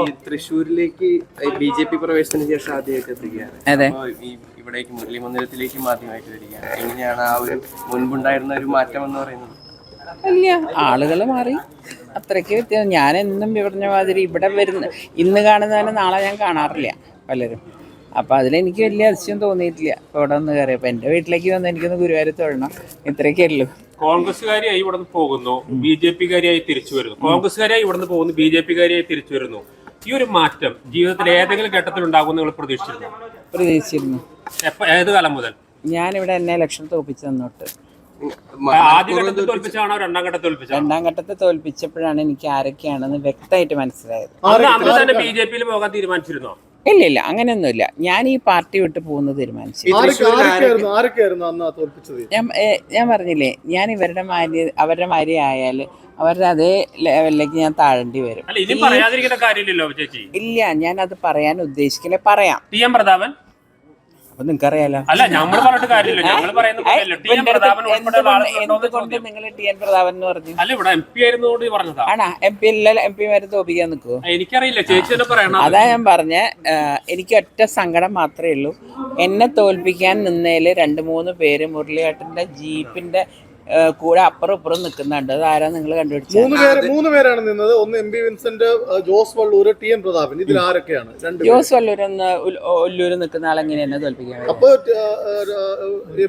ഈ തൃശ്ശൂരിലേക്ക് B J P പ്രവേശത്തിന് ശേഷം ആദ്യമായിട്ട് എത്തുകയാണ്. അതെ. ഈ ഇവിടേക്ക് മുരളി മന്ദിരത്തിലേക്കും ആദ്യമായിട്ട് വരികയാണ്. എങ്ങനെയാണ് ആ ഒരു മുൻപുണ്ടായിരുന്ന ഒരു മാറ്റം എന്ന് പറയുന്നത്? ഇല്ല. ആളുകൾ മാറി. അത്രയ്ക്ക് വ്യത്യാസം ഞാൻ എന്നും പറഞ്ഞ മാതിരി ഇവിടെ വരുന്ന ഇന്ന് കാണുന്നതിന് നാളെ ഞാൻ കാണാറില്ല പലരും. അപ്പം അതിലെനിക്ക് വലിയ അതിശയം തോന്നിയിട്ടില്ല. ഇവിടെ ഒന്ന് കയറിയപ്പോൾ എന്റെ വീട്ടിലേക്ക് വന്ന് എനിക്കൊന്ന് ഗുരുവായൂർ തൊഴണം. ഇത്രയൊക്കെ ഉള്ളൂ. കോൺഗ്രസ്സുകാരിയായി നിന്ന് പോകുന്നു ബി ജെ പിക്കാരിയായി തിരിച്ചു വരുന്നു. കോൺഗ്രസ്സുകാരിയായി നിന്ന് പോകുന്നു ബി ജെ പിക്കാരിയായി തിരിച്ചു വരുന്നു. ഈ ഒരു മാറ്റം ജീവിതത്തിൽ ഏതെങ്കിലും ഘട്ടത്തിൽ ഉണ്ടാകും നിങ്ങൾ പ്രതീക്ഷിച്ചിരുന്നു? പ്രതീക്ഷിച്ചിരുന്നു. ഏത് കാലം മുതൽ? ഞാനിവിടെ എന്നെ ഇലക്ഷൻ തോൽപ്പിച്ചു തന്നോട്ട് രണ്ടാം ഘട്ടത്തെ തോൽപ്പിച്ചപ്പോഴാണ് എനിക്ക് ആരൊക്കെയാണെന്ന് വ്യക്തമായിട്ട് മനസ്സിലായത്. ബി ജെ പിയിൽ പോകാൻ തീരുമാനിച്ചിരുന്നോ? ഇല്ല ഇല്ല അങ്ങനെയൊന്നുമില്ല. ഞാൻ ഈ പാർട്ടി വിട്ട് പോകുന്ന തീരുമാനിച്ചു. ഞാൻ ഞാൻ പറഞ്ഞില്ലേ ഞാൻ ഇവരുടെ മാര്യ അവരുടെ മാര്യ ആയാൽ അവരുടെ അതേ ലെവലിലേക്ക് ഞാൻ താഴേണ്ടി വരും. അല്ല ഇനി പറയാതിരിക്കേണ്ട കാര്യമില്ലല്ലോ ചേച്ചി. ഇല്ല ഞാൻ അത് പറയാൻ ഉദ്ദേശിക്കില്ല പറയാം. T M Prathapan? അപ്പൊ നിങ്ങൾക്കറിയാലോ അല്ല നമ്മൾ പറഞ്ഞിട്ട് കാര്യമില്ല. ഞങ്ങൾ എന്തുകൊണ്ട് നിങ്ങൾ ടി എൻ പ്രതാപൻ എന്ന് പറഞ്ഞു? അല്ല ഇവിടെ എം പി ആയിരുന്നതുകൊണ്ട് പറഞ്ഞതാ. ആണാ? എം പി എല്ലാ എം പിമാരെ തോപ്പിക്കാൻ നിൽക്കുവോ എനിക്കറിയില്ല. ചേച്ചി പറയണം? അതാ ഞാൻ പറഞ്ഞ എനിക്ക് ഒറ്റ സങ്കടം മാത്രമേ ഉള്ളൂ. എന്നെ തോൽപ്പിക്കാൻ നിന്നേൽ രണ്ട് മൂന്ന് പേര് മുരളിയേട്ടന്റെ ജീപ്പിന്റെ കൂടെ അപ്പുറം ഇപ്പുറം നിൽക്കുന്നുണ്ട് അത് ആരാ നിങ്ങൾ കണ്ടുപിടിച്ചത് മൂന്ന് പേര് മൂന്ന് പേരാണ് നിന്നത്. ഒന്ന് M B Vincent Jose Valloor T N Prathapan. ഇതിൽ ആരൊക്കെയാണ്. ജോസ് വല്ലൂരെന്ന് ഒല്ലൂര് നിൽക്കുന്ന ആളെങ്ങനെ എന്നെ തോൽപ്പിക്കാൻ പറ്റും അപ്പൊ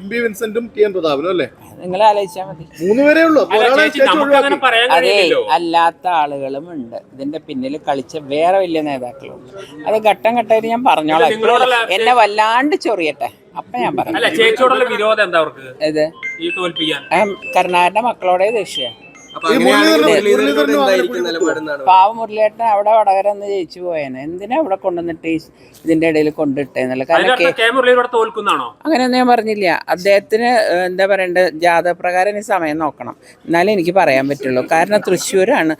എം ബി വിൻസെന്റും ടി എൻ പ്രതാപനും അല്ലേ? നിങ്ങൾ ആലോചിച്ചാൽ മതി. മൂന്ന് പേരേ ഉള്ളൂ. അല്ലാത്ത ആളുകളും ഉണ്ട്. ഇതിന്റെ പിന്നിൽ കളിച്ച വേറെ വലിയ നേതാക്കളും അത് ഘട്ടം ഘട്ടമായിട്ട് ഞാൻ പറഞ്ഞോളാം. എന്നെ വല്ലാണ്ട് ചൊറിയട്ടെ. അപ്പൊ ഞാൻ പറഞ്ഞു അല്ല ചേച്ചിയോടുള്ള വിരോധം എന്താ അവർക്ക്? ഇത് ഈ തോൽപ്പിക്കാൻ. ആ കരുണാകരന്റെ മക്കളോടെ ദേഷ്യ. പാവ മുരളിയേട്ടൻ അവിടെ വടകര ഒന്ന് ജയിച്ചു പോയേനെ. എന്തിനാ അവിടെ കൊണ്ടുവന്നിട്ട് ഇതിന്റെ ഇടയിൽ കൊണ്ടിട്ടേന്നല്ല? കാരണം കേ- അതിനർത്ഥം കെ മുരളി അങ്ങനെയൊന്നും ഞാൻ പറഞ്ഞില്ല. അദ്ദേഹത്തിന് എന്താ പറയണ്ടത് ജാതപ്രകാരം ഈ സമയം നോക്കണം. എന്നാലേ എനിക്ക് പറയാൻ പറ്റുള്ളൂ. കാരണം തൃശ്ശൂരാണ്.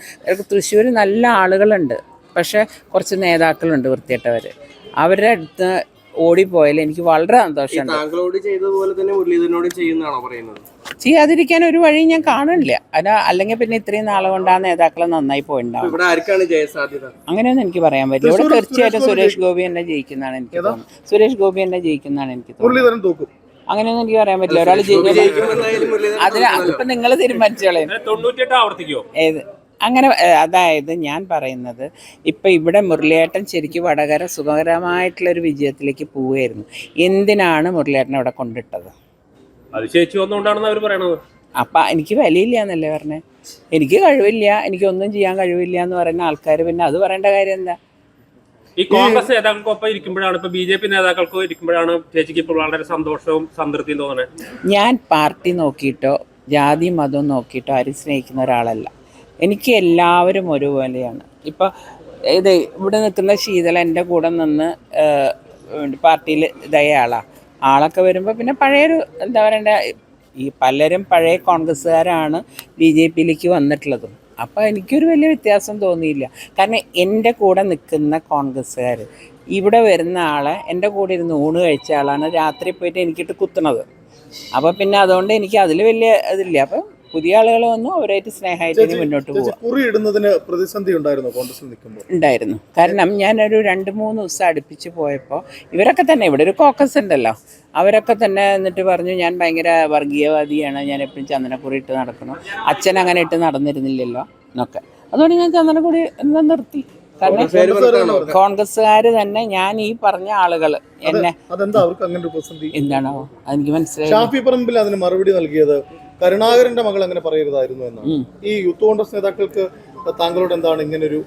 തൃശ്ശൂർ നല്ല ആളുകളുണ്ട്. പക്ഷെ കുറച്ച് നേതാക്കളുണ്ട് വൃത്തിയിട്ടവർ അവരുടെ അടുത്ത് ഓടിപ്പോയാൽ എനിക്ക് വളരെ സന്തോഷമുണ്ട്. താങ്കളോട് ചെയ്തതുപോലെ തന്നെ മുരളീധരനോട് ചെയ്യുന്നതാണോ പറയുന്നത്? ചെയ്യാതിരിക്കാൻ ഒരു വഴി ഞാൻ കാണില്ല അത് അല്ലെങ്കിൽ പിന്നെ ഇത്രയും നാളെ കൊണ്ട് ആ നേതാക്കളെ നന്നായി പോയിണ്ടാവും. ഇവിടെ ആർക്കാണ് ജയസാധ്യത? അങ്ങനെയൊന്നും എനിക്ക് പറയാൻ പറ്റില്ല. ഇവിടെ തീർച്ചയായിട്ടും സുരേഷ് ഗോപി. തന്നെ ജയിക്കുന്നതാണ് എനിക്ക് തോന്നുന്നത്. സുരേഷ് ഗോപി തന്നെ ജയിക്കുന്നതാണ് എനിക്ക് തോന്നുന്നത്. മുരളീധരൻ തോക്കും. അങ്ങനെയൊന്നും എനിക്ക് പറയാൻ പറ്റില്ല. ഒരാൾ അതിന് അതിപ്പോ നിങ്ങൾ തീരുമാനിച്ചോളേ. ഏത്? അങ്ങനെ അതായത് ഞാൻ പറയുന്നത് ഇപ്പം ഇവിടെ മുരളിയേട്ടൻ ശരിക്കും വടകര സുഖകരമായിട്ടുള്ളൊരു വിജയത്തിലേക്ക് പോവുകയായിരുന്നു. എന്തിനാണ് മുരളിയേട്ടൻ അവിടെ കൊണ്ടിട്ടത്? അത് ചേച്ചി വന്നുകൊണ്ടാണെന്ന് അവർ പറയണത്. അപ്പൊ എനിക്ക് വിലയില്ല എന്നല്ലേ പറഞ്ഞേ. എനിക്ക് കഴിവില്ല എനിക്കൊന്നും ചെയ്യാൻ കഴിവില്ല എന്ന് പറയുന്ന ആൾക്കാർ പിന്നെ അത് പറയേണ്ട കാര്യം എന്താ? ഈ കോൺഗ്രസ് നേതാക്കൾക്കൊപ്പം ഇരിക്കുമ്പോഴാണ് ഇപ്പൊ ബി ജെ പി നേതാക്കൾക്ക് ഇരിക്കുമ്പോഴാണ് ചേച്ചിക്ക് ഇപ്പോൾ വളരെ സന്തോഷവും സംതൃപ്തിയും തോന്നണേ. ഞാൻ പാർട്ടി നോക്കിയിട്ടോ ജാതി മതം നോക്കിയിട്ടോ ആരും സ്നേഹിക്കുന്ന ഒരാളല്ല. എനിക്ക് എല്ലാവരും ഒരുപോലെയാണ്. ഇപ്പൊ ഇത് ഇവിടെ നിൽക്കുന്ന ശീതള എന്റെ കൂടെ നിന്ന് പാർട്ടിയിൽ ഇതായ ആളാണ് ആളൊക്കെ വരുമ്പോൾ പിന്നെ പഴയൊരു എന്താ പറയണ്ട ഈ പലരും പഴയ കോൺഗ്രസ്സുകാരാണ് ബി ജെ പിയിലേക്ക് വന്നിട്ടുള്ളതും. അപ്പോൾ എനിക്കൊരു വലിയ വ്യത്യാസം തോന്നിയില്ല. കാരണം എന്റെ കൂടെ നിൽക്കുന്ന കോൺഗ്രസ്സുകാർ ഇവിടെ വരുന്ന ആളെ എന്റെ കൂടെ ഇരുന്ന് ഊണ് കഴിച്ച ആളാണ് രാത്രി പോയിട്ട് എനിക്കിട്ട് കുത്തുന്നത്. അപ്പോൾ പിന്നെ അതുകൊണ്ട് എനിക്ക് അതിൽ വലിയ ഇതില്ല. അപ്പം പുതിയ ആളുകൾ വന്നു അവരായിട്ട് സ്നേഹമായിട്ട് മുന്നോട്ട് പോകും പ്രതിസന്ധി ഉണ്ടായിരുന്നു കോൺഗ്രസിൽ നിൽക്കുമ്പോൾ? ഉണ്ടായിരുന്നു. കാരണം ഞാനൊരു രണ്ട് മൂന്ന് ദിവസം അടുപ്പിച്ച് പോയപ്പോൾ ഇവരൊക്കെ തന്നെ ഇവിടെ ഒരു കോക്കസ് ഉണ്ടല്ലോ. അവരൊക്കെ തന്നെ എന്നിട്ട് പറഞ്ഞു ഞാൻ ഭയങ്കര വർഗീയവാദിയാണ് ഞാൻ എപ്പോഴും ചന്ദനക്കുറി ഇട്ട് നടക്കണം അച്ഛൻ അങ്ങനെ ഇട്ട് നടന്നിരുന്നില്ലല്ലോ എന്നൊക്കെ. അതുകൊണ്ട് ഞാൻ ചന്ദനക്കുറി എന്ന് നിർത്തി. കാരണം കോൺഗ്രസ്സുകാർ തന്നെ ഞാൻ ഈ പറഞ്ഞ ആളുകൾ എന്നെ എന്താണോ എനിക്ക് മനസ്സിലായി അതിന് മറുപടി നൽകിയത് കരുണാകരന്റെ മകൾ അങ്ങനെ പറയരുതായിരുന്നു എന്നാണ്. ഈ യൂത്ത് കോൺഗ്രസ് നേതാക്കൾക്ക് താങ്കളോട് എന്താണ് ഇങ്ങനൊരു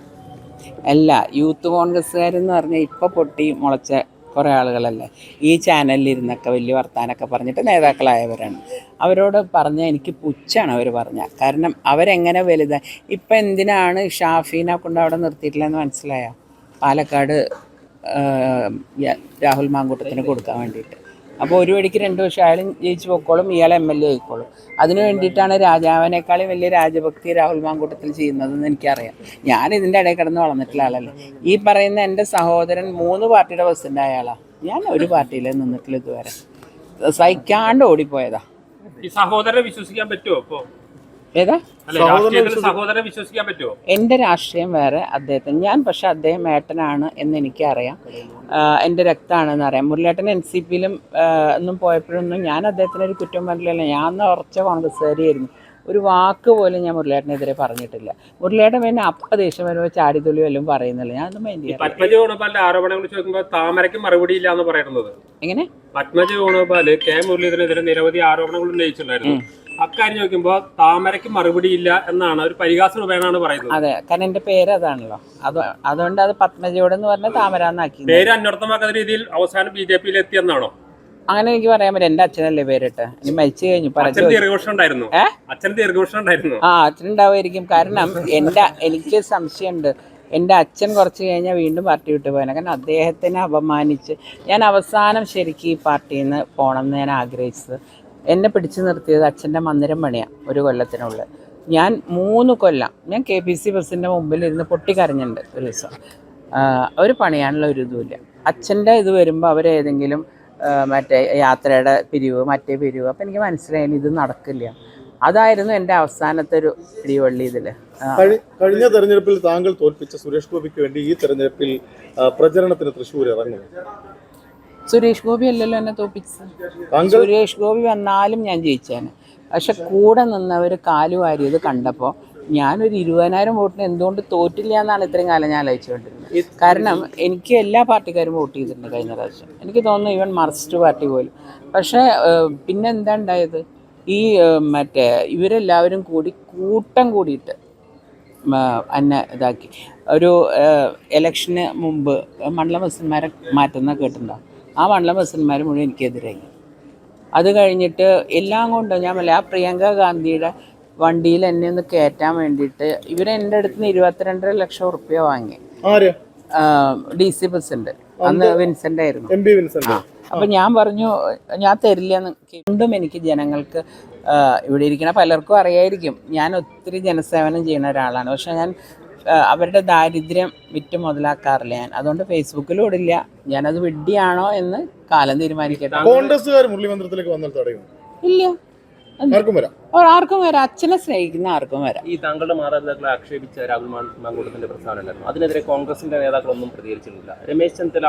അല്ല യൂത്ത് കോൺഗ്രസ്സുകാരെന്ന് പറഞ്ഞാൽ ഇപ്പൊ പൊട്ടി മുളച്ച കുറേ ആളുകളല്ലേ? ഈ ചാനലിൽ ഇരുന്നൊക്കെ വലിയ വർത്താനൊക്കെ പറഞ്ഞിട്ട് നേതാക്കളായവരാണ്. അവരോട് പറഞ്ഞ എനിക്ക് പുച്ഛാണ് അവർ പറഞ്ഞ. കാരണം അവരെങ്ങനെ വലുതാ ഇപ്പം എന്തിനാണ് ഷാഫീനെ കൊണ്ട് അവിടെ നിർത്തിയിട്ടില്ലെന്ന് മനസ്സിലായോ? പാലക്കാട് രാഹുൽ മാങ്കൂട്ടത്തിന് കൊടുക്കാൻ വേണ്ടിയിട്ട്. അപ്പോൾ ഒരു വഴിക്ക് രണ്ട് വർഷം അയാളും ജയിച്ചു പൊക്കോളും ഇയാൾ എം എൽ എ ആയിക്കോളും. അതിനു വേണ്ടിയിട്ടാണ് രാജാവിനേക്കാളും വലിയ രാജഭക്തി രാഹുൽ മാങ്കൂട്ടത്തിൽ ചെയ്യുന്നതെന്ന് എനിക്കറിയാം. ഞാൻ ഇതിന്റെ ഇടയിൽ കിടന്ന് വളർന്നിട്ടുള്ള ആളല്ലേ. ഈ പറയുന്ന എന്റെ സഹോദരൻ മൂന്ന് പാർട്ടിയുടെ പ്രസിഡന്റ് ആയ ആളാണ് ഞാൻ ഒരു പാർട്ടിയിൽ നിന്നിട്ടില്ല ഇതുവരെ. സഹിക്കാണ്ട് ഓടിപ്പോയതാ. ഈ സഹോദരനെ വിശ്വസിക്കാൻ പറ്റുമോ ഇപ്പൊ? ഏതാ? സഹോദരനെ വിശ്വസിക്കാൻ പറ്റുമോ എന്റെ രാഷ്ട്രീയം വേറെ അദ്ദേഹത്തിന് ഞാൻ പക്ഷെ അദ്ദേഹം ഏട്ടനാണ് എന്ന് എനിക്കറിയാം. അറിയാം എന്റെ രക്തമാണെന്ന് അറിയാം. മുരളിയേട്ടൻ എൻ സി പിയിലും ഒന്നും പോയപ്പോഴൊന്നും ഞാൻ അദ്ദേഹത്തിന് ഒരു കുറ്റം പറഞ്ഞില്ല ഞാൻ ഉറച്ച കോൺഗ്രസ്സുകാരിയായിരുന്നു. ഒരു വാക്ക് പോലും ഞാൻ മുരളിയേട്ടനെതിരെ പറഞ്ഞിട്ടില്ല. മുരളിയേട്ടൻ പിന്നെ അപ്പ ദേഷ്യം വരുമ്പോൾ ചാടിത്തുള്ളി വല്ലതും പറയുന്നില്ല. ഞാൻ മൈൻഡ് ചെയ്യാം ആരോപണങ്ങൾ ചോദിക്കുമ്പോൾ താമരയ്ക്ക് മറുപടി ഇല്ല എന്ന് പറയുന്നത്. എങ്ങനെ? പത്മജ വേണുഗോപാൽ കെ മുരളീധരനെതിരെ നിരവധി ആരോപണങ്ങൾ ഉന്നയിച്ചിട്ടുണ്ടായിരുന്നു. അക്കാര്യം ചോദിക്കുമ്പോൾ താമരയ്ക്ക് മറുപടി ഇല്ല എന്നാണ് ഒരു പരിഹാസ രൂപേണാണ് പറയുന്നത്. അതെ കാരണം എന്റെ പേര് അതാണല്ലോ. അത് അതുകൊണ്ട് അത് പത്മജയോടെന്ന് പറഞ്ഞ താമര എന്നാക്കി പേര് അന്വർത്ഥമാക്കുന്ന രീതിയിൽ അവസാനം ബി ജെ പിയിൽ എത്തിയെന്നാണോ അങ്ങനെ എനിക്ക് പറയാൻ പറ്റും എന്റെ അച്ഛനല്ലേ പേരിട്ട്. ഇനി മരിച്ചു കഴിഞ്ഞു. പറഞ്ഞു ആ അച്ഛനുണ്ടാവുമായിരിക്കും. കാരണം എന്റെ എനിക്ക് സംശയമുണ്ട്. എന്റെ അച്ഛൻ കുറച്ച് കഴിഞ്ഞാൽ വീണ്ടും പാർട്ടി വിട്ടു പോയാൽ കാരണം അദ്ദേഹത്തിനെ അപമാനിച്ച് ഞാൻ അവസാനം ശരിക്കും ഈ പാർട്ടിയിൽ നിന്ന് പോകണം എന്ന് ഞാൻ ആഗ്രഹിച്ചത്. എന്നെ പിടിച്ചു നിർത്തിയത് അച്ഛന്റെ മന്ദിരം പണിയാണ് ഒരു കൊല്ലത്തിനുള്ളിൽ. ഞാൻ മൂന്ന് കൊല്ലം ഞാൻ കെ പി സി ബസ്സിന്റെ മുമ്പിൽ ഇരുന്ന് പൊട്ടിക്കരഞ്ഞിട്ടുണ്ട് ഒരു ദിവസം. ഒരു പണിയാനുള്ള ഒരു ഇതുമില്ല അച്ഛന്റെ ഇത് വരുമ്പോൾ അവരേതെങ്കിലും മറ്റേ യാത്രയുടെ പിരിവ് മറ്റേ പിരിവ് അപ്പം എനിക്ക് മനസ്സിലായി ഇത് നടക്കില്ല. അതായിരുന്നു എന്റെ അവസാനത്തെ ഒരു പിടിവള്ളി ഇതിൽ കഴി- കഴിഞ്ഞ തെരഞ്ഞെടുപ്പിൽ താങ്കൾ തോൽപ്പിച്ച സുരേഷ് ഗോപിക്ക് വേണ്ടി ഈ തെരഞ്ഞെടുപ്പിൽ പ്രചരണത്തിന് തൃശ്ശൂർ ഇറങ്ങുന്നു സുരേഷ് ഗോപി അല്ലല്ലോ എന്നെ തോപ്പിച്ചത്. സുരേഷ് ഗോപി വന്നാലും ഞാൻ ജയിച്ചേനെ. പക്ഷെ കൂടെ നിന്നവർ കാലു വാരിയത് കണ്ടപ്പോൾ ഞാനൊരു ഇരുപതിനായിരം വോട്ടിന് എന്തുകൊണ്ട് തോറ്റില്ല എന്നാണ് ഇത്രയും കാലം ഞാൻ അയച്ചുകൊണ്ടിരുന്നത് കാരണം എനിക്ക് എല്ലാ പാർട്ടിക്കാരും വോട്ട് ചെയ്തിട്ടുണ്ട് കഴിഞ്ഞ പ്രാവശ്യം. എനിക്ക് തോന്നുന്നു ഈവൻ മാർക്സിസ്റ്റ് പാർട്ടി പോലും. പക്ഷേ പിന്നെ എന്താ ഉണ്ടായത്? ഈ മറ്റേ ഇവരെല്ലാവരും കൂടി കൂട്ടം കൂടിയിട്ട് എന്നെ ഇതാക്കി. ഒരു ഇലക്ഷന് മുമ്പ് മണ്ഡലം ബസ്സന്മാരെ മാറ്റുന്ന കേട്ടിട്ടുണ്ടോ? ആ മണ്ഡലം ബസ്സന്മാർ മുഴുവൻ എനിക്കെതിരായി. അത് കഴിഞ്ഞിട്ട് എല്ലാം കൊണ്ടും ഞാൻ പറയാം ആ പ്രിയങ്ക ഗാന്ധിയുടെ വണ്ടിയിൽ എന്നെ ഒന്ന് കയറ്റാൻ വേണ്ടിയിട്ട് ഇവർ എന്റെ അടുത്ത് നിന്ന് ഇരുപത്തിരണ്ടര ലക്ഷം ഉറുപ്പ്യ വാങ്ങി. D C president. അന്ന് വിൻസെന്റ് ആയിരുന്നു. അപ്പൊ ഞാൻ പറഞ്ഞു ഞാൻ തരില്ല വീണ്ടും എനിക്ക് ജനങ്ങൾക്ക് ഇവിടെ ഇരിക്കണ പലർക്കും അറിയായിരിക്കും. ഞാൻ ഒത്തിരി ജനസേവനം ചെയ്യുന്ന ഒരാളാണ്. പക്ഷെ ഞാൻ അവരുടെ ദാരിദ്ര്യം വിറ്റ് മുതലാക്കാറില്ല ഞാൻ. അതുകൊണ്ട് ഫേസ്ബുക്കിലും ഇടില്ല ഞാനത് വിഡ്ഢിയാണോ എന്ന് കാലം തീരുമാനിക്കട്ടെ. കോൺഗ്രസ്സുകാർ വന്നാൽ തടയും. ഇല്ല. ആർക്കും വരാം. ആർക്കും വരാം. അച്ഛനെ സ്നേഹിക്കുന്ന ആർക്കും വരാം. ഈ താങ്കളുടെ മാതാപിതാക്കളെ ആക്ഷേപിച്ച രാഹുൽ മാങ്കൂട്ടത്തിന്റെ പ്രസ്താവന ഉണ്ടായിരുന്നു. അതിനെതിരെ കോൺഗ്രസിന്റെ നേതാക്കളൊന്നും പ്രതികരിച്ചിട്ടില്ല രമേശ് ചെന്നിത്തല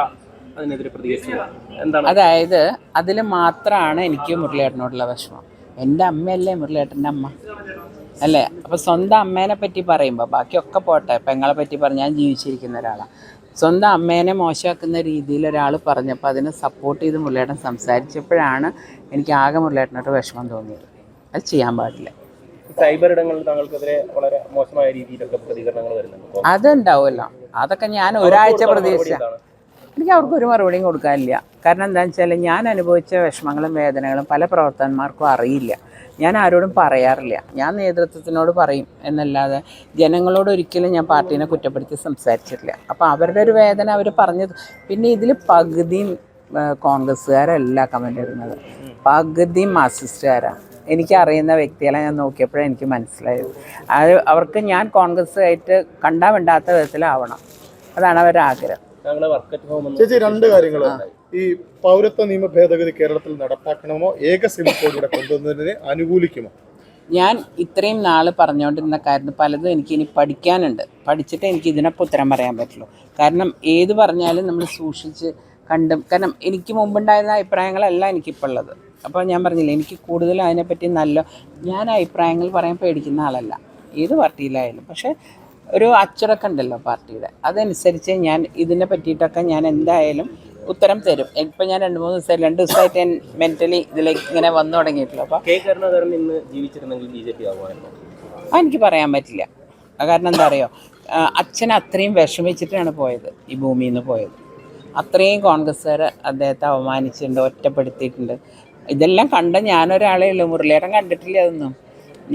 അതിനെതിരെ പ്രതികരിച്ചില്ല. എന്താണ്? അതായത് അതിൽ മാത്രമാണ് എനിക്ക് മുരളിയേട്ടനോടുള്ള വിഷമം. എന്റെ അമ്മയല്ലേ മുരളിയേട്ടന്റെ അമ്മ? അല്ലേ? അപ്പോൾ സ്വന്തം അമ്മേനെ പറ്റി പറയുമ്പോൾ ബാക്കിയൊക്കെ പോട്ടെ പെങ്ങളെ പറ്റി പറഞ്ഞാൽ ഞാൻ ജീവിച്ചിരിക്കുന്ന ഒരാളാണ് സ്വന്തം അമ്മേനെ മോശമാക്കുന്ന രീതിയിൽ ഒരാൾ പറഞ്ഞപ്പോൾ അതിനെ സപ്പോർട്ട് ചെയ്ത് മുരളിയേട്ടൻ സംസാരിച്ചപ്പോഴാണ് എനിക്ക് ആകെ മുരളിയേട്ടനോട് വിഷമം തോന്നിയത്. അത് ചെയ്യാൻ പാടില്ല. സൈബർ ഇടങ്ങളിൽ താങ്കൾക്കെതിരെ വളരെ മോശമായ രീതിയിലൊക്കെ പ്രതികരണങ്ങൾ വരുന്നുണ്ട്. അതുണ്ടാവുമല്ലോ. അതൊക്കെ ഞാൻ ഒരാഴ്ച പ്രതീക്ഷിച്ച എന്താണ്? എനിക്ക് അവർക്ക് ഒരു മറുപടിയും കൊടുക്കാനില്ല. കാരണം എന്താണെന്ന് വെച്ചാൽ ഞാൻ അനുഭവിച്ച വിഷമങ്ങളും വേദനകളും പല പ്രവർത്തകന്മാർക്കും അറിയില്ല. ഞാൻ ആരോടും പറയാറില്ല. ഞാൻ നേതൃത്വത്തിനോട് പറയും എന്നല്ലാതെ ജനങ്ങളോട് ഒരിക്കലും ഞാൻ പാർട്ടീനെ കുറ്റപ്പെടുത്തി സംസാരിച്ചിട്ടില്ല. അപ്പോൾ അവരുടെ ഒരു വേദന അവർ പറഞ്ഞത് പിന്നെ ഇതിൽ പകുതിയും കോൺഗ്രസ്സുകാരല്ല കമന്റ് ഇടുന്നത്. പകുതിയും മാർക്സിസ്റ്റുകാരാണ് എനിക്കറിയുന്ന വ്യക്തികളെ ഞാൻ നോക്കിയപ്പോഴേ എനിക്ക് മനസ്സിലായത്. അത് അവർക്ക് ഞാൻ കോൺഗ്രസ്സായിട്ട് കണ്ടാൽ വേണ്ടാത്ത വിധത്തിലാവണം. അതാണ് അവരുടെ ആഗ്രഹം ചേച്ചി രണ്ട് കാര്യങ്ങൾ ഈ പൗരത്വ നിയമ ഭേദഗതി കേരളത്തിൽ നടപ്പാക്കണമോ? ഏക സിവിൽ കോഡിലൂടെ കൊണ്ടുവന്നതിനെ അനുകൂലിക്കുമോ? ഞാൻ ഇത്രയും നാൾ പറഞ്ഞുകൊണ്ടിരുന്ന കാര്യം പലതും എനിക്ക് ഇനി പഠിക്കാനുണ്ട്. പഠിച്ചിട്ട് എനിക്ക് ഇതിനൊപ്പം ഉത്തരം പറയാൻ പറ്റുള്ളൂ. കാരണം ഏത് പറഞ്ഞാലും നമ്മൾ സൂക്ഷിച്ച് കണ്ടും. കാരണം എനിക്ക് മുമ്പുണ്ടായിരുന്ന അഭിപ്രായങ്ങളല്ല എനിക്കിപ്പോൾ ഉള്ളത്. അപ്പോൾ ഞാൻ പറഞ്ഞില്ല എനിക്ക് കൂടുതലും അതിനെപ്പറ്റി നല്ല ഞാൻ അഭിപ്രായങ്ങൾ പറയാൻ പേടിക്കുന്ന ആളല്ല. ഏത് പാർട്ടിയിലായാലും. പക്ഷേ ഒരു അച്ചടക്കം ഉണ്ടല്ലോ പാർട്ടിയുടെ. അതനുസരിച്ച് ഞാൻ ഇതിനെ പറ്റിയിട്ടൊക്കെ ഞാൻ എന്തായാലും ഉത്തരം തരും. ഇപ്പം ഞാൻ രണ്ട് മൂന്ന് ദിവസം രണ്ട് ദിവസമായിട്ട് ഞാൻ മെന്റലി ഇതിലേക്ക് ഇങ്ങനെ വന്നു തുടങ്ങിയിട്ടുള്ളൂ. അപ്പോൾ കെ കരുണാകരൻ ഇന്ന് ജീവിച്ചിരുന്നെങ്കിൽ ബി ജെ പി ആകുമായിരുന്നു ആ എനിക്ക് പറയാൻ പറ്റില്ല. കാരണം എന്താ അറിയോ? അച്ഛൻ അത്രയും വിഷമിച്ചിട്ടാണ് പോയത് ഈ ഭൂമിയിൽ നിന്ന് പോയത്. അത്രയും കോൺഗ്രസ്സുകാർ അദ്ദേഹത്തെ അവമാനിച്ചിട്ടുണ്ട് ഒറ്റപ്പെടുത്തിയിട്ടുണ്ട്. ഇതെല്ലാം കണ്ട ഞാനൊരാളേ ഉള്ളൂ. മുരളിയേട്ടൻ കണ്ടിട്ടില്ല അതൊന്നും?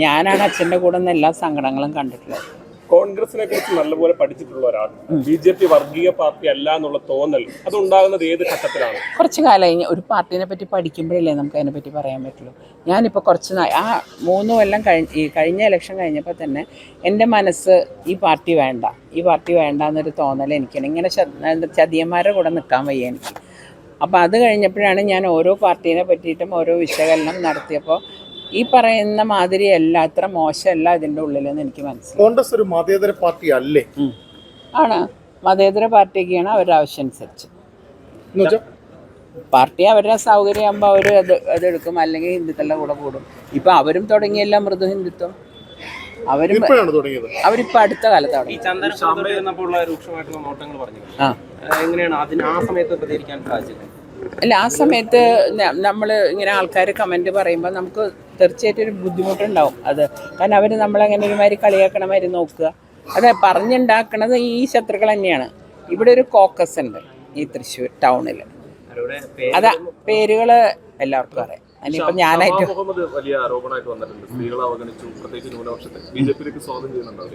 ഞാനാണ് അച്ഛന്റെ കൂടെ നിന്ന് എല്ലാ സങ്കടങ്ങളും കണ്ടിട്ടുള്ളത്. കോൺഗ്രസിനെ കുറിച്ച് നല്ലപോലെ പഠിച്ചിട്ടുള്ള ഒരാൾ. ബി ജെ പി വർഗീയ പാർട്ടി അല്ല എന്നുള്ള തോന്നൽ അത് ഉണ്ടാകുന്നത് ഏത് ഘട്ടത്തിലാണ്? കുറച്ച് കാലമായി ഒരു പാർട്ടിനെ പറ്റി പഠിക്കുമ്പോഴല്ലേ നമുക്ക് അതിനെ പറ്റി പറയാൻ പറ്റുള്ളൂ. ഞാനിപ്പോൾ കുറച്ച് ആ മൂന്ന് കൊല്ലം കഴിഞ്ഞ കഴിഞ്ഞ ഇലക്ഷൻ കഴിഞ്ഞപ്പോൾ തന്നെ എന്റെ മനസ്സ് ഈ പാർട്ടി വേണ്ട ഈ പാർട്ടി വേണ്ട എന്നൊരു തോന്നൽ എനിക്കാണ്. ഇങ്ങനെ ചതിയന്മാരുടെ കൂടെ നിൽക്കാൻ വയ്യ എനിക്ക്. അപ്പോൾ അത് കഴിഞ്ഞപ്പോഴാണ് ഞാൻ ഓരോ പാർട്ടീനെ പറ്റിയിട്ടും ഓരോ വിശകലനം നടത്തിയപ്പോൾ ഈ പറയുന്ന മാതിരിയല്ല അത്ര മോശമല്ല ഇതിന്റെ ഉള്ളിലെന്ന് എനിക്ക് മനസ്സിലായി. കോൺഗ്രസ് ഒരു മതേതര പാർട്ടി അല്ലേ? ആണ്. മതേതര പാർട്ടിയൊക്കെയാണ് അവരുടെ ആവശ്യം അനുസരിച്ച്. പാർട്ടി അവരുടെ സൗകര്യമാകുമ്പോൾ അവർ അത് അതെടുക്കും അല്ലെങ്കിൽ ഹിന്ദുക്കളുടെ കൂടെ കൂടും. ഇപ്പം അവരും തുടങ്ങിയല്ല മൃദു ഹിന്ദുത്വം. അവരും അവരിപ്പോ അടുത്ത കാലത്താണ് ഈ തുടങ്ങി ചന്ദന ഇരുന്നപ്പോൾ ഉള്ള പറഞ്ഞു ആ. എങ്ങനെയാണ് അതിന് സമയത്ത് പ്രതികരിക്കാൻ സാധിച്ചത്? അല്ല ആ സമയത്ത് നമ്മൾ ഇങ്ങനെ ആൾക്കാർ കമന്റ് പറയുമ്പോൾ നമുക്ക് തീർച്ചയായിട്ടും ഒരു ബുദ്ധിമുട്ടുണ്ടാവും അത്. കാരണം അവർ നമ്മളങ്ങനെ ഒരുമാതിരി കളിയാക്കണ മാതിരി നോക്കുക. അതെ പറഞ്ഞുണ്ടാക്കണത് ഈ ശത്രുക്കൾ തന്നെയാണ്. ഇവിടെ ഒരു കോക്കസ് ഉണ്ട് ഈ തൃശ്ശൂർ ടൗണിൽ അതാ പേരുകൾ എല്ലാവർക്കും അറിയാം. അതിനിപ്പോൾ ഞാനായിട്ട് മുഹമ്മദ് വലിയ ആരോപണമായിട്ട് വന്നിട്ടുണ്ട്. സ്ത്രീകളെ അവഗണിച്ചു പ്രത്യേകിച്ച് ന്യൂനപക്ഷത്തെ. ബി ജെ പിയിലേക്ക് സ്വാഗതം ചെയ്യുന്നുണ്ട് അവർ?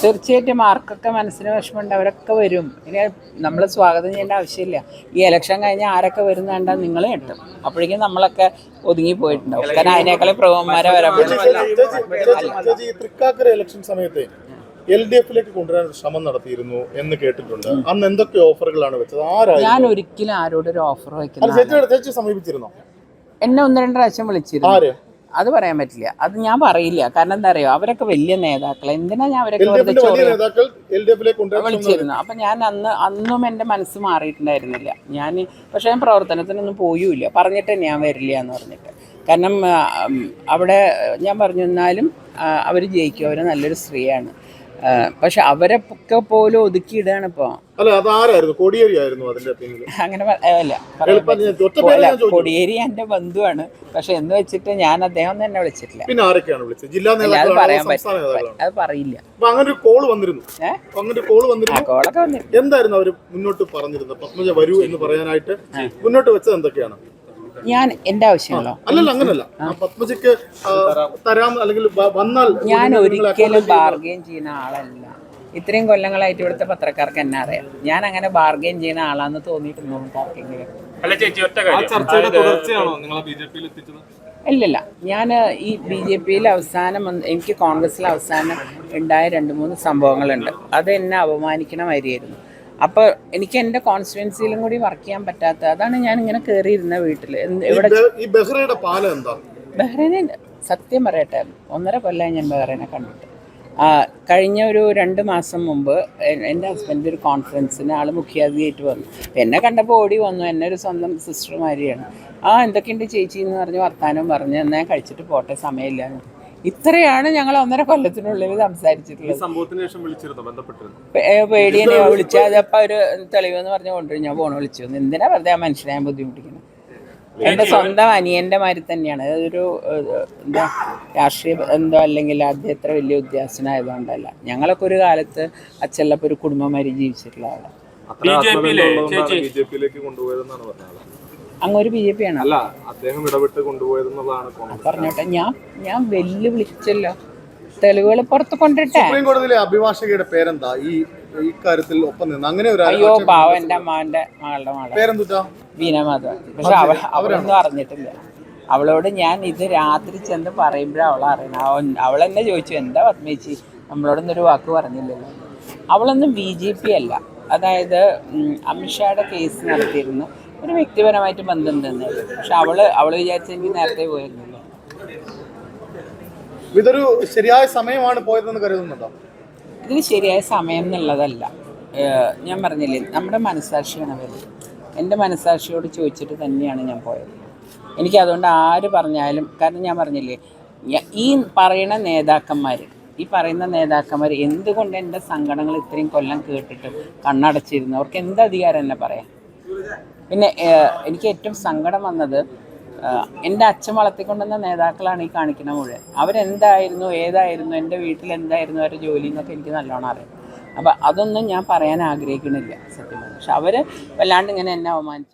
തീർച്ചയായിട്ടും ആർക്കൊക്കെ മനസ്സിന് വിഷമമുണ്ട് അവരൊക്കെ വരും. ഇനി നമ്മൾ സ്വാഗതം ചെയ്യേണ്ട ആവശ്യമില്ല. ഈ ഇലക്ഷൻ കഴിഞ്ഞ ആരൊക്കെ വരുന്നുണ്ട നിങ്ങളെ കിട്ടും. അപ്പോഴേക്കും നമ്മളൊക്കെ ഒതുങ്ങി പോയിട്ടുണ്ടാവും. കാരണം അതിനേക്കാളും പ്രഭവന്മാരെ വരാൻ തൃക്കാക്കര ഇലക്ഷൻ സമയത്ത് എൽ ഡി എഫിലേക്ക് കൊണ്ടുവരാൻ ശ്രമം നടത്തിയിരുന്നു എന്ന് കേട്ടിട്ടുണ്ട്. അന്ന് എന്തൊക്കെ ഓഫറുകളാണ് വെച്ചത്? ഞാൻ ആരായിരുന്നു ഒരിക്കലും ആരോടൊരു ഓഫർ വെക്കുന്നത് സമീപിച്ചിരുന്നോ? എന്നെ ഒന്ന് രണ്ട് പ്രാവശ്യം വിളിച്ചിരുന്നു. അത് പറയാൻ പറ്റില്ല. അത് ഞാൻ പറയില്ല. കാരണം എന്താ അറിയോ? അവരൊക്കെ വലിയ നേതാക്കൾ എന്തിനാ ഞാൻ അവരൊക്കെ വിളിച്ചിരുന്നു. അപ്പൊ ഞാൻ അന്ന് അന്നും എന്റെ മനസ്സ് മാറിയിട്ടുണ്ടായിരുന്നില്ല. ഞാൻ പക്ഷെ ഞാൻ പ്രവർത്തനത്തിനൊന്നും പോയൂല പറഞ്ഞിട്ട് ഞാൻ വരില്ല എന്ന് പറഞ്ഞിട്ട്. കാരണം അവിടെ ഞാൻ പറഞ്ഞു എന്നാലും അവർ ജയിക്കും. അവർ നല്ലൊരു സ്ത്രീയാണ്. പക്ഷെ അവരെ ഒക്കെ പോലും ഒതുക്കിയിടാണ് ഇപ്പൊ അല്ല കോടിയേരി ആയിരുന്നു അതിന്റെ അങ്ങനെ അല്ല. കൊടിയേരി എന്റെ ബന്ധുവാണ്. പക്ഷെ എന്ന് വെച്ചിട്ട് ഞാൻ അദ്ദേഹം തന്നെ വിളിച്ചിട്ടില്ല. പിന്നെ ആരൊക്കെയാണ് വിളിച്ചത്? ജില്ലാ അത് പറയാൻ പറ്റില്ല. അത് പറയില്ല. അങ്ങനെ ഒരു കോൾ വന്നിരുന്നു? അങ്ങനെ കോൾ വന്നിരുന്നു. കോളൊക്കെ വന്നിട്ട് എന്തായിരുന്നു അവർ മുന്നോട്ട് പറഞ്ഞിരുന്നത്? പത്മജ വരൂ എന്ന് പറയാനായിട്ട് മുന്നോട്ട് വെച്ചത് എന്തൊക്കെയാണ്? ഞാൻ എന്റെ ആവശ്യങ്ങളോ അല്ലല്ല അങ്ങനല്ല. ആ പത്മജയ്ക്ക് തരാം അല്ലെങ്കിൽ വന്നാൽ ഞാൻ ഒരിക്കലും ബാർഗെയിൻ ചെയ്യുന്ന ആളല്ല. ഇത്രയും കൊല്ലങ്ങളായിട്ട് ഇവിടുത്തെ പത്രക്കാർക്ക് എന്നെ അറിയാം. ഞാൻ അങ്ങനെ ബാർഗെയിൻ ചെയ്യുന്ന ആളാന്ന് തോന്നിയിട്ടുണ്ടോ ആർക്കെങ്കിലും ഇല്ലില്ല. ഞാൻ ഈ ബി ജെ പിയിൽ അവസാനം എനിക്ക് കോൺഗ്രസിൽ അവസാനം ഉണ്ടായ രണ്ട് മൂന്ന് സംഭവങ്ങളുണ്ട്. അത് എന്നെ അപമാനിക്കണ മാതിരിയായിരുന്നു. അപ്പോൾ എനിക്ക് എന്റെ കോൺസ്റ്റുവൻസിയിലും കൂടി വർക്ക് ചെയ്യാൻ പറ്റാത്ത അതാണ് ഞാൻ ഇങ്ങനെ കയറിയിരുന്ന വീട്ടിൽ ഇവിടെ ബെ- ഈ ബെഹ്റയുടെ പാലം എന്താ? ബഹ്റൈനിൽ സത്യം പറയട്ടെ ഒന്നര കൊല്ലമായി ഞാൻ ബഹ്റൈനെ കണ്ടിട്ട്. ആ, കഴിഞ്ഞ ഒരു രണ്ട് മാസം മുമ്പ് എന്റെ ഹസ്ബൻഡ് ഒരു കോൺഫറൻസിന് ആൾ മുഖ്യാതിഥിയായിട്ട് വന്നു. എന്നെ കണ്ടപ്പോൾ ഓടി വന്നു എന്നെ ഒരു സ്വന്തം സിസ്റ്റർമാരിയാണ് ആ എന്തൊക്കെയുണ്ട് ചേച്ചി എന്ന് പറഞ്ഞ് വർത്താനം പറഞ്ഞ് എന്നാൽ കഴിച്ചിട്ട് പോട്ടെ സമയമില്ല. ഇത്രയാണ് ഞങ്ങൾ ഒന്നര കൊല്ലത്തിനുള്ളിൽ സംസാരിച്ചിട്ടുള്ളത്. പേടിയെ ശേഷം അതപ്പോ ഒരു തെളിവെന്ന് പറഞ്ഞു കൊണ്ടുവരും. ഞാൻ ഫോൺ വിളിച്ചു. എന്തിനാ വെറുതെ ആ മനുഷ്യനെ ഞാൻ ബുദ്ധിമുട്ടിക്കുന്നത്? എന്റെ സ്വന്തം അനിയന്റെ മാതിരി തന്നെയാണ്. അതൊരു എന്താ രാഷ്ട്രീയ എന്തോ അല്ലെങ്കിൽ അദ്ദേഹം എത്ര വലിയ ഉദ്യാസനായതുകൊണ്ടല്ല. ഞങ്ങളൊക്കെ ഒരു കാലത്ത് അച്ഛല്ലപ്പോൾ ഒരു മാതിരി ജീവിച്ചിട്ടുള്ള ആളാണ് ബി ജെ പിയിലേക്ക് കൊണ്ടുപോയതെന്നാണ് പറഞ്ഞത്. അങ്ങ് ഒരു ബി ജെ പി ആണ്. അല്ല അദ്ദേഹം ഇടപെട്ട് കൊണ്ടുപോയതെന്നുള്ളതാണ് കോൺഗ്രസ് പറഞ്ഞോട്ടെ ഞാൻ ഞാൻ വെല്ലുവിളിച്ചല്ലോ. തെളിവുകൾ പുറത്ത് കൊണ്ടിട്ടെ. സുപ്രീം കോടതിയിലെ അഭിഭാഷകയുടെ പേരെന്താ? ഈ ഈ കാര്യത്തിൽ ഒപ്പം നിന്ന്. അങ്ങനെ ഒരു അയ്യോ പാവ എന്റെ അമ്മാന്റെ മകളുടെ മകളെ. പേരെന്തുട്ടാ? വീണമാധവൻ പക്ഷെ അവൾ അവളൊന്നും അറിഞ്ഞിട്ടില്ല. അവളോട് ഞാൻ ഇത് രാത്രി ചെന്ന് പറയുമ്പോഴേ അവളെ അറിയണം അവൻ അവൾ എന്നെ ചോദിച്ചു എന്താ പത്മേച്ചി? നമ്മളോടൊന്നൊരു ഒരു വാക്ക് പറഞ്ഞില്ലല്ലോ. അവളൊന്നും ബി ജെ പി അല്ല. അതായത് അമിത്ഷായുടെ കേസ് നടത്തിയിരുന്നു. ഒരു വ്യക്തിപരമായിട്ട് ബന്ധം തന്നെ പക്ഷെ അവൾ അവൾ വിചാരിച്ചെങ്കിൽ നേരത്തെ പോയിരുന്നല്ലോ. ഇതൊരു ശരിയായ സമയമാണ് പോയതെന്ന് കരുതുന്നുണ്ടോ? ഇതിന് ശരിയായ സമയം എന്നുള്ളതല്ല. ഞാൻ പറഞ്ഞില്ലേ നമ്മുടെ മനസ്സാക്ഷിയാണ് വലുത് എന്റെ മനസ്സാക്ഷിയോട് ചോദിച്ചിട്ട് തന്നെയാണ് ഞാൻ പോയത്. എനിക്ക് അതുകൊണ്ട് ആര് പറഞ്ഞാലും കാരണം ഞാൻ പറഞ്ഞില്ലേ ഈ പറയുന്ന നേതാക്കന്മാർ ഈ പറയുന്ന നേതാക്കന്മാർ എന്തുകൊണ്ട് എന്റെ സങ്കടങ്ങൾ ഇത്രയും കൊല്ലം കേട്ടിട്ട് കണ്ണടച്ചിരുന്നു? അവർക്ക് എന്ത് അധികാരം എന്നെ പറയാം പിന്നെ എനിക്ക് ഏറ്റവും സങ്കടം വന്നത് എന്റെ അച്ഛൻ വളർത്തിക്കൊണ്ടുവന്ന നേതാക്കളാണ് ഈ കാണിക്കുന്ന മുഴുവൻ. അവരെന്തായിരുന്നു ഏതായിരുന്നു എന്റെ വീട്ടിൽ എന്തായിരുന്നു അവരുടെ ജോലി എന്നൊക്കെ എനിക്ക് നല്ലോണം അറിയാം. അപ്പം അതൊന്നും ഞാൻ പറയാൻ ആഗ്രഹിക്കുന്നില്ല സത്യം പക്ഷെ അവർ വല്ലാണ്ട് ഇങ്ങനെ എന്നെ അവമാനിച്ചു.